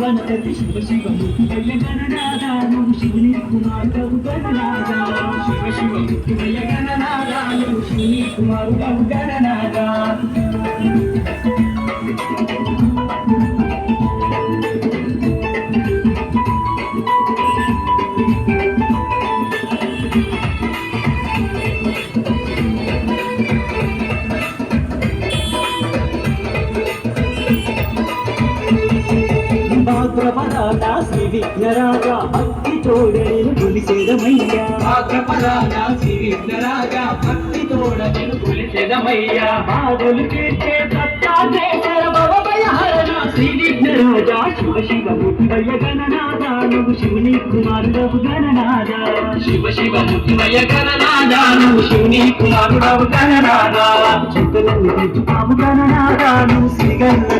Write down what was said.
గణపతి శివ శివ ముత్తుమయ్య గణనాథ నువ్వు శివుని కుమారుడవు గణనాథ శివ శివ ముత్తుమయ్య గణనాథ నువ్వు శివుని కుమారుడవు గణనాథ భాద్రపదాన శ్రీ విఘ్నరాజ భక్తి తోడేను కొలిసేదమయ్యా భాద్రపదాన శ్రీ విఘ్నరాజా భక్తి తోడ నేను కొలిచెదమయ్యా బాధలు తీర్చే సత్యాదేశర భవభయ హరణ శ్రీ విఘ్నరాజ శివ శివ ముత్తుమయ్య గణనాథ నువ్వు శివుని కుమారుడవు గణనాథ. శివ శివ ముత్తుమయ్య గణనాథ నువ్వు శివుని కుమారుడవు గణనాథ. చింతలన్నీ తెచ్చుతాము గణనాథ నువ్వు శ్రీ గణనాథ